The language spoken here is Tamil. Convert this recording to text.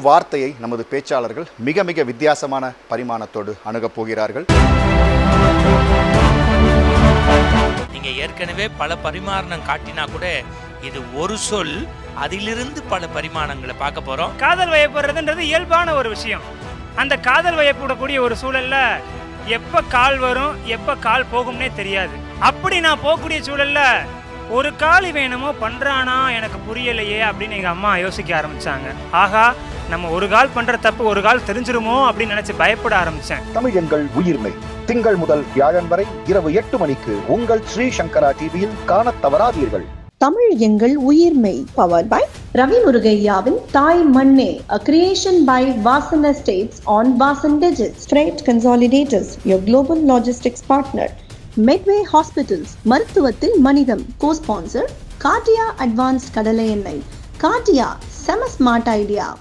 வார்த்தையை நமது பேச்சாளர்கள் மிக மிக வித்தியாசமான பரிமாணத்தோடு அணுகப் போகிறார்கள். நீங்க ஏற்கனவே பல பரிமாணம் காட்டினா கூட இது ஒரு சொல் அதிலிருந்து பல பரிமாணங்களை பார்க்க போறோம். காதல் வயப்படுறதுன்றது இயல்பான ஒரு விஷயம். அந்த காதல் வயப்படக்கூடிய ஒரு சூழல்ல எப்ப கால் வரும் எப்ப கால் போகும்னே தெரியாது. அப்படி நான் போகக்கூடிய சூழல்ல ஒரு கால் என்னமோ பண்றானா எனக்கு புரியலையே அப்படின்னு எங்க அம்மா யோசிக்க ஆரம்பிச்சாங்க. ஆகா நம்ம ஒரு கால் பண்ற தப்பு ஒரு கால் தெரிஞ்சிருமோ அப்படின்னு நினைச்சு பயப்பட ஆரம்பிச்சேன். தமிழ் எங்கள் உயிர்மை. திங்கள் முதல் வியாழன் வரை இரவு எட்டு மணிக்கு உங்கள் ஸ்ரீ சங்கரா டிவியில் காணத் தவறாதீர்கள். தமிழ் எங்கள் உயிர்மை பவர்ட் பை ரவி முருகையாவின் தாய் மண்ணே a creation by Vasan estates on Vasan digits. Freight consolidators your global logistics partner. Medway hospitals மருத்துவத்தில் மனிதம். Co-sponsor கார்டியா அட்வான்ஸ்ட் கடலை எண்ணெய் கார்டியா செம ஸ்மார்ட் ஐடியா